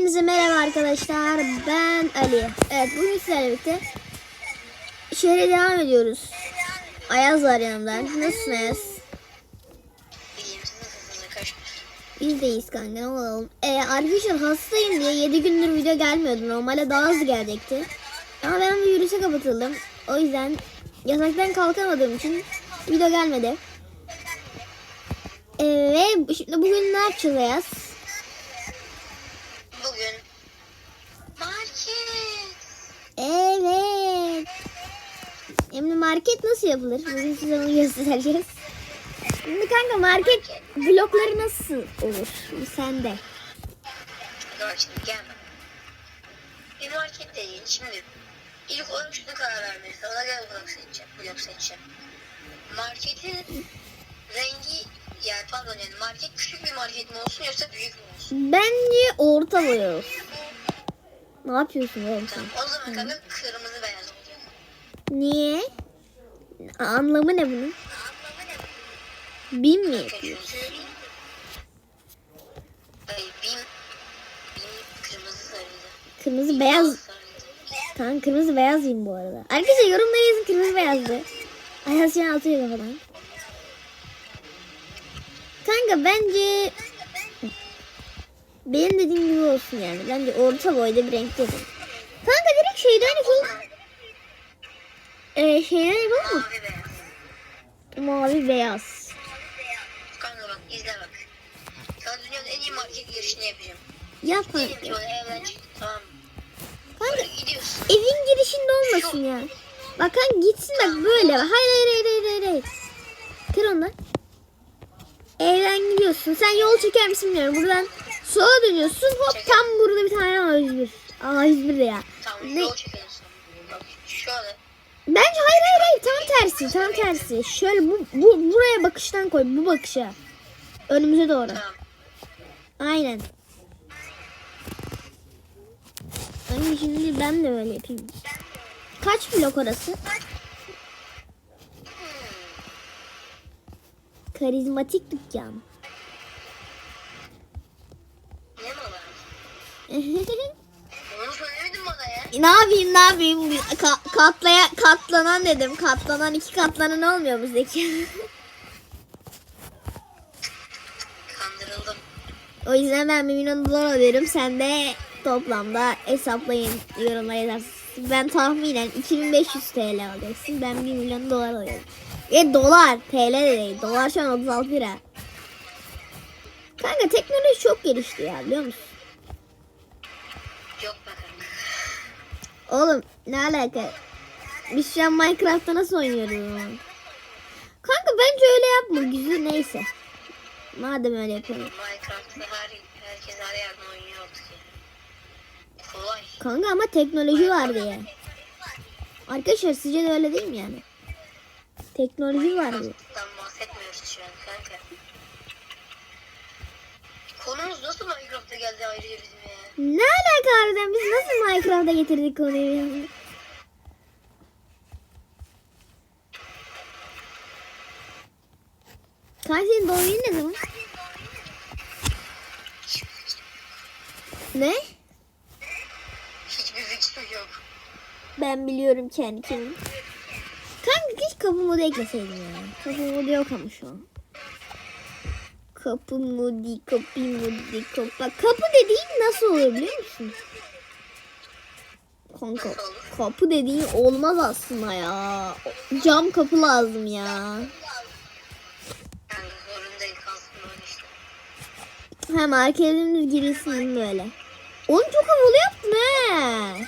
Hepinize merhaba arkadaşlar. Ben Ali. Evet bugün sizlerle birlikte şehre devam ediyoruz. Ayaz var yanımda. Nasılsın Ayaz? Biz deyiz kanka ne olalım. Ee, arkadaşlar hastayım diye 7 gündür video gelmiyordu. Normalde daha hızlı gelecekti. Ama ben bir virüse kapatıldım. O yüzden yataktan kalkamadığım için video gelmedi. Ee, ve şimdi bugün ne yapacağız Ayaz? Bugün market. Evet. Şimdi market nasıl yapılır? Bugün size onu göstereceğiz. Şimdi kanka market blokları nasıl olur? Bu sende. Şimdi gelme. Bir market değil şimdi. İlk olarak şunu karar vermelisin. Ona göre blok seçeceğim. Blok seçeceğim. Marketin rengi yani pardon yani market küçük bir market mi olsun yoksa büyük mü olsun? Bence orta boy olsun. Ne yapıyorsun oğlum sen? Tamam. O zaman kanka kırmızı beyaz. Niye? Anlamı ne bunun? Bin mi Kanka yapıyor? çünkü Ay bin bin kırmızı beyaz. Tamam kırmızı beyaz bin bu arada. Arkadaşlar yorumlara yazın kırmızı beyazdı. Şu an atıyor falan. Kanka bence benim dediğim gibi olsun yani. Bence orta boyda bir renk yapın. Kanka direkt şeyden yapalım. Ee, şeyden yapalım mı? Mavi beyaz. Mavi beyaz. Kanka bak izle bak. Sana dünyanın en iyi market girişini yapacağım. Yap Diyelim ki kanka. böyle evden çıktın tamam? Kanka Böyle gidiyorsun. evin girişinde olmasın ya. Bak kanka gitsin bak böyle. Hayır hayır hayır hayır hayır. hayır. Kır onu. Evden gidiyorsun. Sen yol çeker misin bilmiyorum. Buradan sola dönüyorsun. Hop tam burada bir tane A101. A101 de ya. Tamam Ne? yol sonra. Bak şöyle. Bence hayır hayır hayır. Tam tersi. Tam tersi. Şöyle bu, bu buraya bakıştan koy. Bu bakışa. Önümüze doğru. Aynen. Ay şimdi ben de öyle yapayım. Kaç blok orası? Karizmatik dükkan. Ne mi var? Onu söylemedin bana ya. Ne yapayım ne yapayım? Bir Ka- katlaya katlanan dedim. Katlanan iki katlanan olmuyor bizdeki. Kandırıldım. o yüzden ben 1 milyon dolar alıyorum. Sen de toplamda hesaplayın yorumlara yazarsın. Ben tahminen 2500 TL alacaksın. Ben 1 milyon dolar alıyorum. E dolar. TL de değil. Dolar şu an 36 lira. Kanka teknoloji çok gelişti ya biliyor musun? Oğlum ne alaka? Biz şu an Minecraft'ta nasıl oynuyoruz? Kanka bence öyle yapma. Güzel neyse. Madem öyle yapıyorum. Minecraft'ta her, herkes her yerden oynuyor. Kolay. Kanka ama teknoloji var diye. Arkadaşlar sizce de öyle değil mi yani? Teknoloji var diye. Minecraft'tan bahsetmiyoruz şu an kanka. Konumuz nasıl Minecraft'a geldi ayrıca bizim ya? Ne alaka harbiden biz nasıl Minecraft'a getirdik konuyu senin doğum günün ne zaman? Ne? Hiçbir fikrim yok. Ben biliyorum kendi kimim. Kanka hiç kapı modu ekleseydim ya. Kapı modu yok ama şu an. Kapı modu, kapı modu, kapı. Kapı dediğin nasıl oluyor biliyor musun? Kanka olur? kapı dediğin olmaz aslında ya. Cam kapı lazım ya. Hem arkalarımız girilsin böyle. Oğlum çok havalı yaptın he.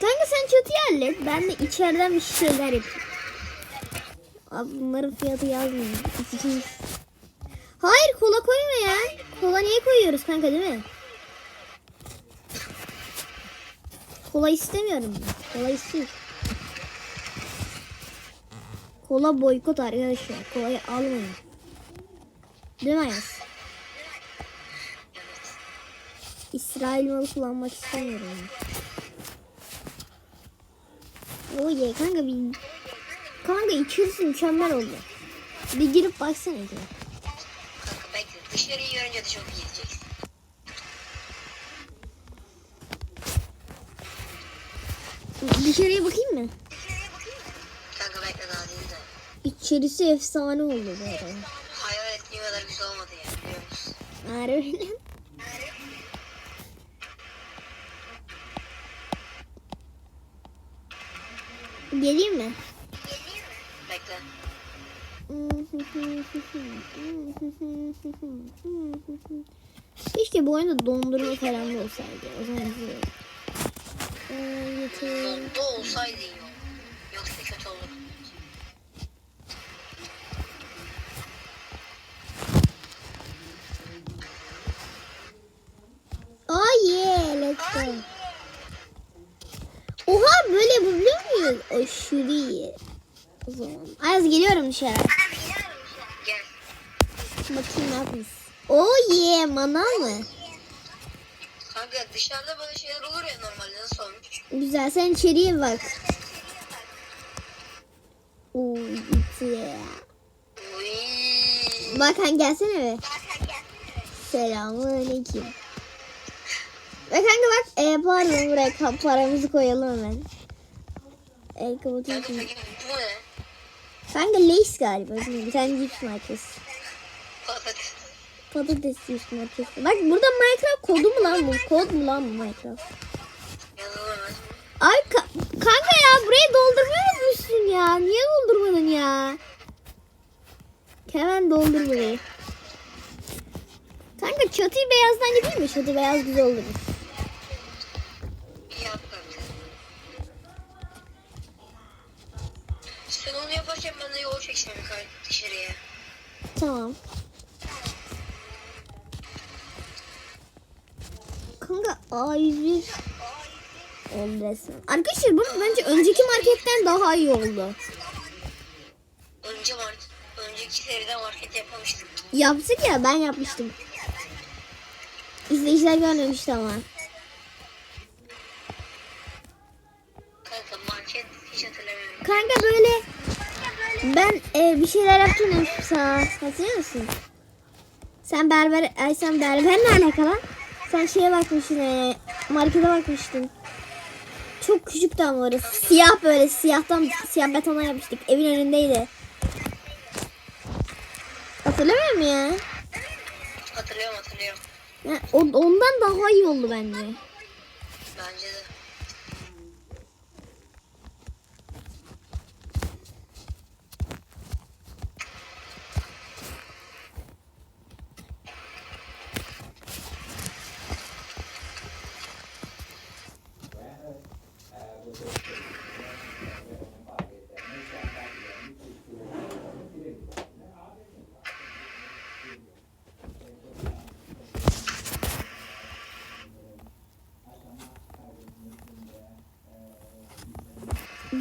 Kanka sen çatıyı hallet. Ben de içeriden bir şeyler yapayım. Abi bunların fiyatı yazmıyor. Hayır kola koyma ya. Kola niye koyuyoruz kanka değil mi? Kola istemiyorum. Kola istiyorum. Kola boykot arkadaşlar. Kolayı almayın. Değil mi Ayaz? İsrail malı kullanmak istemiyorum. O ye kanka bir Kanka içerisi mükemmel oldu. Bir girip baksana. Diye. Bekle dışarıyı görünce de çok iyi yiyeceksin. Dışarıya bakayım mı? Kanka bekle daha değil de. İçerisi efsane oldu bu arada. Hayal ettiğim kadar güzel olmadı ya biliyor musun? Harbi. Geleyim mi? Keşke bu oyunda dondurma falan da olsaydı. O zaman güzel olurdu. Ee, getir. Donda olsaydı iyi olur. Yoksa kötü olur. Oh yeah, let's go. Oha böyle yapabiliyor muyuz? Aşırı iyi. O zaman. Ayaz geliyorum dışarı. Bakayım ne yapmış. Oh yeah, manav mı? Kanka dışarıda böyle şeyler olur ya normalde nasıl olmuş? Güzel sen içeriye bak. Oh yeah. Uy. Bakan gelsene be. Selamünaleyküm. Ve kanka bak e, pardon buraya paramızı koyalım hemen. El kapatayım Kanka Lays galiba. Bir tane cips markası. Patates. Cips markası. Bak burada Minecraft kodu mu lan bu? Kod mu lan bu Minecraft? Ay ka- kanka ya burayı doldurmayı unutmuşsun ya. Niye doldurmadın ya? Hemen doldur burayı. Kanka çatıyı beyazdan gideyim mi? Çatı beyaz güzel olur. Sen onu yaparken ben de yol çekeceğim dışarıya. Tamam. A101 oldu resmen. Arkadaşlar bu bence önceki marketten daha iyi oldu. Önce market, önceki seriden market yapmamıştık. Yaptık ya ben yapmıştım. İzleyiciler görmemişti ama. Kanka market hiç hatırlamıyorum. Kanka böyle ben e, bir şeyler yaptım sana. Hatırlıyor musun? Sen berber, ay sen berber ne alakalı? Sen şeye bakmıştın, e, markete bakmıştın. Çok küçüktü ama orası. Siyah böyle siyahtan siyah betondan yapmıştık. Evin önündeydi. Hatırlamıyor musun ya? Hatırlıyorum hatırlıyorum. ya o- ondan daha iyi oldu bence. Bence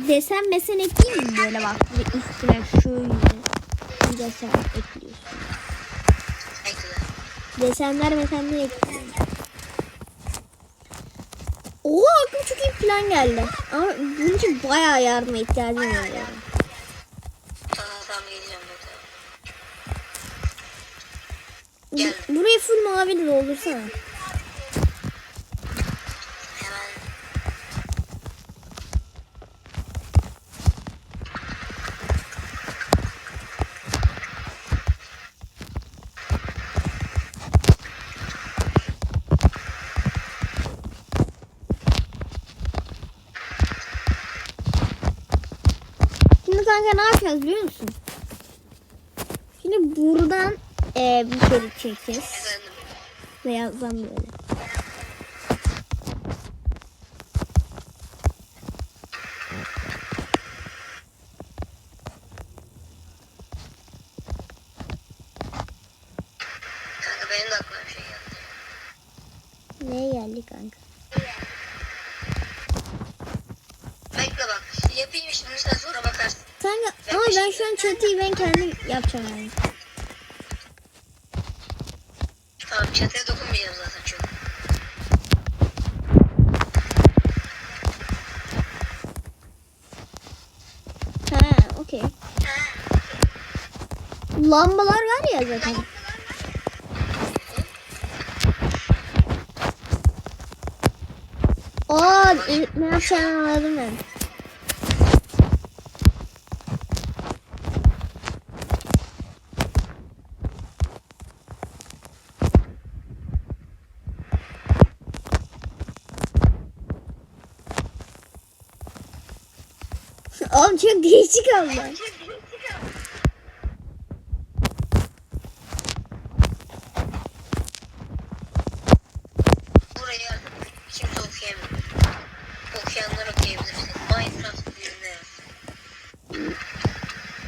Desen mesen ekleyeyim mi böyle bak. Bir üstüne şöyle bir desen ekliyorsun. Desenler mesenler ekliyorum. Oo aklıma çok iyi plan geldi. Ama bunun için bayağı yardıma ihtiyacım var. yani. Burayı full maviyle doldursana. Kanka ne yapacağız biliyor musun? Şimdi buradan e, bir şerit çekeceğiz. Efendim. Beyazdan böyle. Şey. Neye geldi kanka? Bekle bak. Yapayım şimdi sen sonra bakarsın. Kanka ama ben şu an çatıyı ben kendim yapacağım yani. Tamam çatıya dokunmayacağım zaten çok. Ha okey. Lambalar var ya zaten. Aa ne yapacağını anladım ben. Oğlum çok değişik oldu.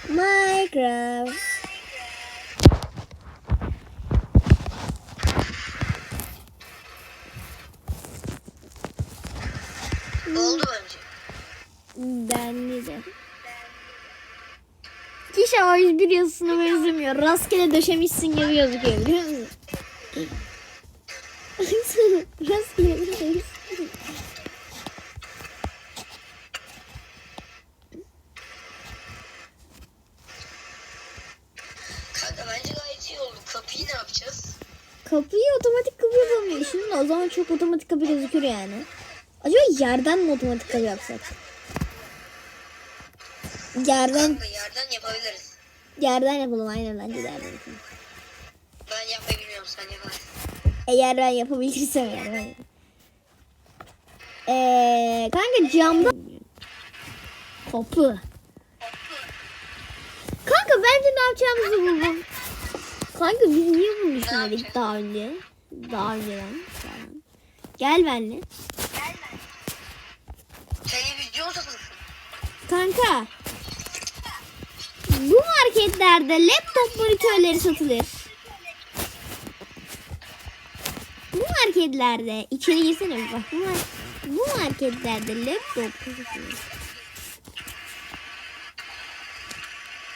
Minecraft. Oldu A101 yazısına benzemiyor. Rastgele döşemişsin gibi gözüküyor biliyor musun? Rastgele döşemişsin. Kanka bence gayet iyi oldu. Kapıyı ne yapacağız? Kapıyı otomatik kapı yapamıyor. Şimdi o zaman çok otomatik kapı gözükür yani. Acaba yerden mi otomatik kapı yapsak? Yerden Kanka yerden yapabiliriz. Yerden yapalım aynen bence de yerden yapalım. Ben yapmayı bilmiyorum sen yaparsın. Eğer ben yapabilirsem yani. Eee kanka camda kapı. Kanka bence ne yapacağımızı buldum. Kanka biz niye bunu düşünmedik daha önce? Daha önceden. Gel benimle. Televizyon satılsın. Kanka. Marketlerde laptop monitörleri satılır. Bu marketlerde içeri girsene bir bak. Bu, mar- bu marketlerde laptop satılır.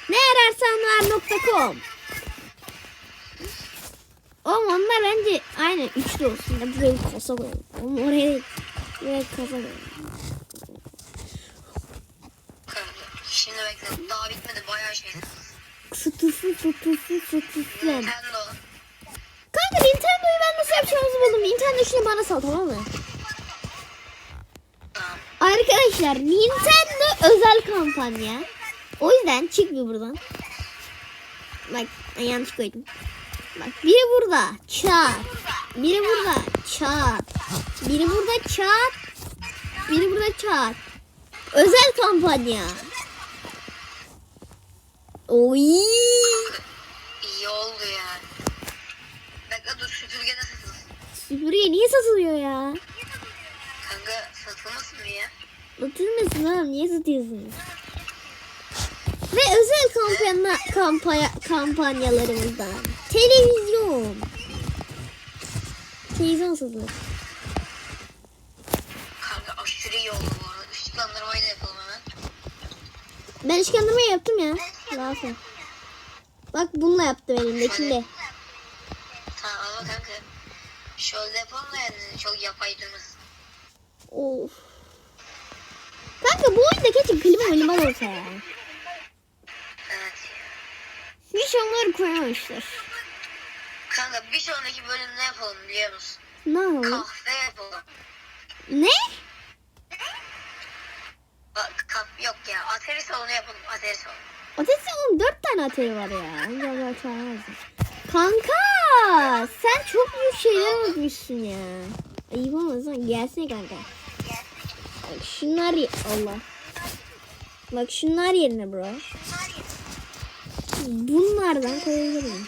Ne ararsanlar.com Oğlum onlar bence aynen üçlü olsun. Ya buraya bir kasa koyalım. Oğlum oraya. Buraya kasa koyalım. Kanka şimdi bitmedi bayağı şey. Sıtısın sıtısın sıtısın. Nintendo. Kanka Nintendo'yu ben nasıl yapacağımızı buldum. Nintendo işini bana sal tamam mı? Tamam. Arkadaşlar Nintendo özel kampanya. O yüzden çık bir buradan. Bak yanlış koydum. Bak biri burada çat. Biri burada çat. Biri burada çat. Biri burada çat. Özel kampanya. Oy. İyi oldu yani. Bekle dur süpürge de satılsın. Süpürge niye satılıyor ya? Kanka satılmasın mı ya? Oturmasın oğlum niye satıyorsunuz? Ve özel kampanya, kampanya kampanyalarımızdan televizyon. Televizyon satılır. Kanka aşırı iyi oldu bu arada. Işıklandırmayı da yapalım hemen. Ben işkendırma yaptım ya. Ol. Bak bununla yaptım elimdekinde. Tamam ama kanka. Şöyle yapalım yani çok yapay durmasın. Of. Kanka bu oyunda kesin klima milima olsa ya. Evet. Hiç onları koymamışlar. Kanka bir sonraki bölüm ne yapalım biliyor musun? Ne yapalım? Kahve yapalım. Ne? Bak yok ya. Atari salonu yapalım. Atari salonu. Ateşin oğlum dört tane atari var ya. Kanka sen çok büyük şeyler unutmuşsun ya. Ayıp olmasın gelsene kanka. Bak şunlar Allah. Bak şunlar yerine bro. Bunlardan koyabilirim.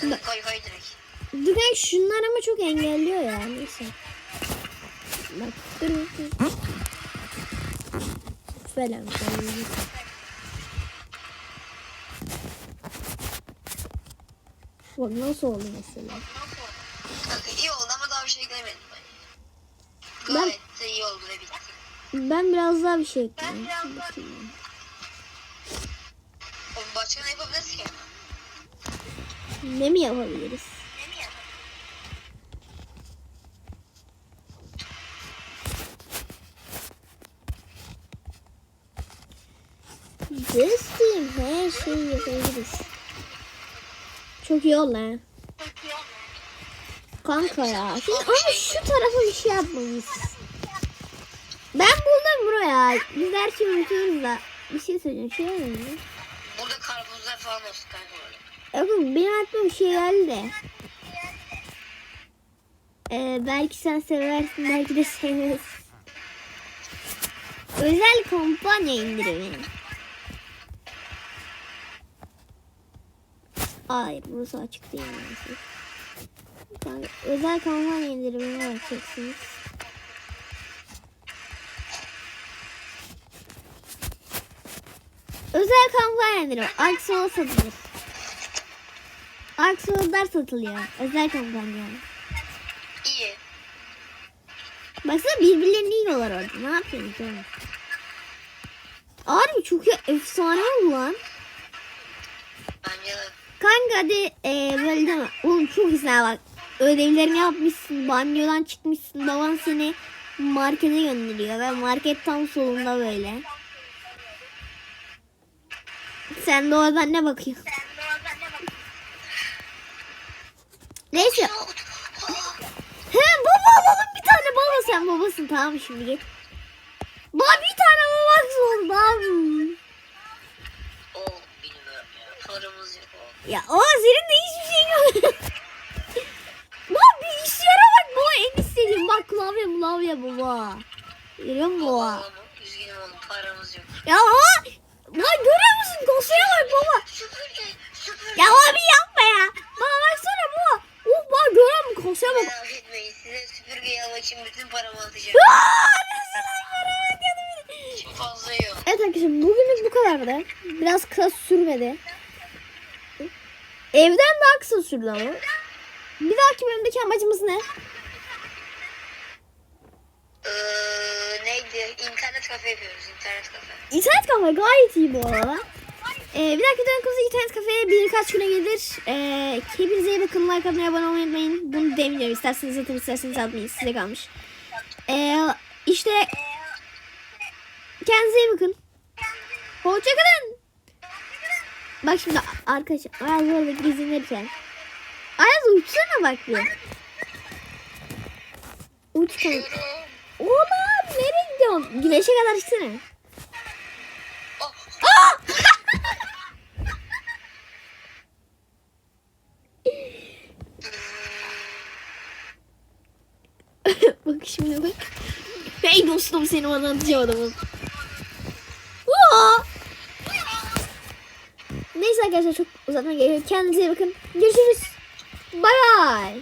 Koy koy direkt. Dur kanka şunlar ama çok engelliyor ya. Neyse. Bak dur. dur. Falan. Bak nasıl oldu mesela. Kanka iyi oldu ama daha bir şey eklemedim ben. Ben- Gayet de iyi oldu ve bitti. Ben biraz daha bir şey ekleyeyim. Bakayım. O başka ne yapabiliriz ki? Ne mi yapabiliriz? Şeyi yapabiliriz. Çok iyi oldu ha. Kanka ya. Şimdi ama şu tarafa bir şey yapmalıyız. Ben buldum buraya. Biz her şeyi unutuyoruz da. Bir şey söyleyeceğim. Şey mi? Burada karpuzlar falan olsun kanka. Bakın benim aklıma bir şey geldi. Ee, belki sen seversin, belki de sevmezsin. Özel kampanya indirimi. Hayır, burası açık değil. Yani özel kampanya indirimine bakacaksınız. Özel kampanya indirimi. Aksiyona satılır. Aksiyonlar satılıyor. Özel kampanya. İyi. Baksana birbirlerini yiyorlar orada. Ne yapıyorsunuz oğlum? Harbi çok ya efsane oldu lan. Kanka hadi ee, böyle deme. Oğlum çok güzel bak. Ödevlerini yapmışsın. Banyodan çıkmışsın. Baban seni markete gönderiyor. Ve market tam solunda böyle. Sen de oradan ne bakıyorsun? Neyse. He baba alalım bir tane baba sen babasın tamam şimdi git. Baba bir tane baba oldu Paramız yok o. Ya o senin de hiçbir şey yok. Baba bilgisayara bak baba en istediğim bak klavye klavye baba. Görüyor musun baba? Üzgünüm oğlum paramız yok. Ya baba. Baba görüyor musun kasaya bak baba. Süpürge, süpürge. Ya abi yapma ya. Baba baksana baba. Oh baba görüyor musun kasaya bak. Merak etmeyin size süpürgeyi almak için bütün paramı atacağım. Aa, nasıl lan para? Çok fazla yok. Evet arkadaşlar bugünlük bu kadardı. Biraz kısa sürmedi. Evden daha kısa sürdü ama. Bir dahaki bölümdeki amacımız ne? Ee, neydi? İnternet kafe yapıyoruz. internet kafe. İnternet kafe gayet iyi bu arada. Ee, bir dahaki dönemimizde internet kafeye birkaç güne gelir. Ee, hepinize iyi bakın. Like atmayı, abone olmayı unutmayın. Bunu demeyeceğim. İsterseniz atın, isterseniz atmayın. Size kalmış. Ee, işte kendinize iyi bakın. Hoşçakalın. Bak şimdi arkadaşlar Ayaz orada gezinirken. Ayaz uçsana bak bir. Uç kanka. Oğlum nereye gidiyorsun? Güneşe kadar gitsene. Oh, Aa! bak şimdi bak. Hey dostum seni bana atacağım adamım. Aa! Neyse arkadaşlar çok uzatma geliyor. Kendinize iyi bakın. Görüşürüz. Bay bay.